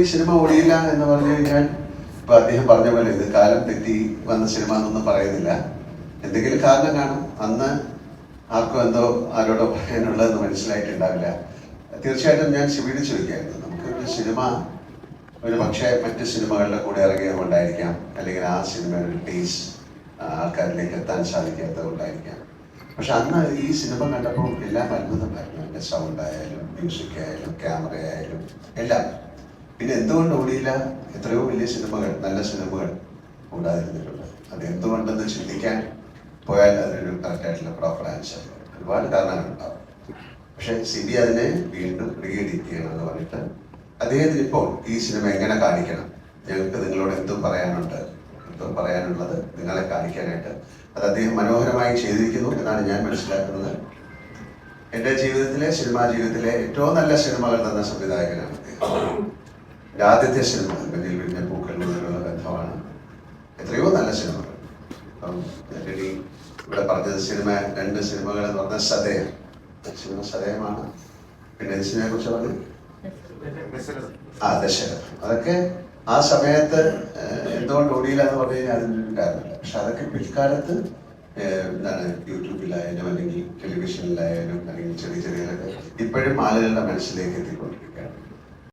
ഈ സിനിമ ഓടിയില്ല എന്ന് പറഞ്ഞു കഴിഞ്ഞാൽ ഇപ്പൊ അദ്ദേഹം പറഞ്ഞ പോലെ ഇത് കാലം തെറ്റി വന്ന സിനിമ എന്നൊന്നും പറയുന്നില്ല. എന്തെങ്കിലും കാരണം കാണും. അന്ന് ആർക്കും എന്തോ ആരോടോ പറയാനുള്ളതെന്ന് മനസ്സിലായിട്ടുണ്ടാവില്ല. തീർച്ചയായിട്ടും ഞാൻ ശിവീട് ചോദിക്കായിരുന്നു. നമുക്കൊരു സിനിമ ഒരു പക്ഷേ മറ്റ് സിനിമകളുടെ കൂടെ ഇറങ്ങിയത് കൊണ്ടായിരിക്കാം അല്ലെങ്കിൽ ആ സിനിമയുടെ ടീസ് ആൾക്കാരിലേക്ക് എത്താൻ സാധിക്കാത്തത് കൊണ്ടായിരിക്കാം പക്ഷെ അന്ന് ഈ സിനിമ കണ്ടപ്പോൾ എല്ലാം അത്ഭുതമായിരുന്നു എന്റെ സൗണ്ട് ആയാലും മ്യൂസിക് ആയാലും ക്യാമറ ആയാലും എല്ലാം. പിന്നെ എന്തുകൊണ്ട് ഓടിയില്ല എത്രയോ വലിയ സിനിമകൾ നല്ല സിനിമകൾ ഉണ്ടായിരുന്നിട്ടുണ്ട് അത് എന്തുകൊണ്ടെന്ന് ചിന്തിക്കാൻ പോയാൽ അതിനൊരു കറക്റ്റായിട്ടുള്ള പ്രോപ്പർ ആൻസർ ഒരുപാട് കാരണങ്ങളുണ്ടാവും. പക്ഷെ സിബി അതിനെ വീണ്ടും റീഎഡിറ്റ് എന്ന് പറഞ്ഞിട്ട് അദ്ദേഹത്തിന് ഇപ്പോൾ ഈ സിനിമ എങ്ങനെ കാണിക്കണം? ഞങ്ങൾക്ക് നിങ്ങളോട് എന്തും പറയാനുണ്ട്. എന്തും പറയാനുള്ളത് നിങ്ങളെ കാണിക്കാനായിട്ട്. അത് അദ്ദേഹം മനോഹരമായി ചെയ്തിരിക്കുന്നു എന്നാണ് ഞാൻ മനസ്സിലാക്കുന്നത്. എന്റെ ജീവിതത്തിലെ സിനിമാ ജീവിതത്തിലെ ഏറ്റവും നല്ല സിനിമകൾ തന്ന സംവിധായകനാണ് ആദ്യത്തെ സിനിമ ബന്നിൽ പിന്നെ പൂക്കൾ മുതലുള്ള ബന്ധമാണ്. എത്രയോ നല്ല സിനിമകൾ. അപ്പം ഇവിടെ പറഞ്ഞത് സിനിമ രണ്ട് സിനിമകൾ എന്ന് പറഞ്ഞാൽ സതയം സിനിമ സതയമാണ് പിന്നെ സിനിമയെ കുറിച്ച് പറഞ്ഞു? ആ ദശരഥം അതൊക്കെ ആ സമയത്ത് എന്തുകൊണ്ട് ഓടിയില്ല എന്ന് പറഞ്ഞു കഴിഞ്ഞാൽ കാരണമില്ല. പക്ഷെ അതൊക്കെ പിൽക്കാലത്ത് എന്താണ് യൂട്യൂബിലായാലും അല്ലെങ്കിൽ ടെലിവിഷനിലായാലും അല്ലെങ്കിൽ ചെറിയ ചെറിയ ഇപ്പോഴും ആളുകളുടെ മനസ്സിലേക്ക് എത്തിക്കൊണ്ടിരിക്കും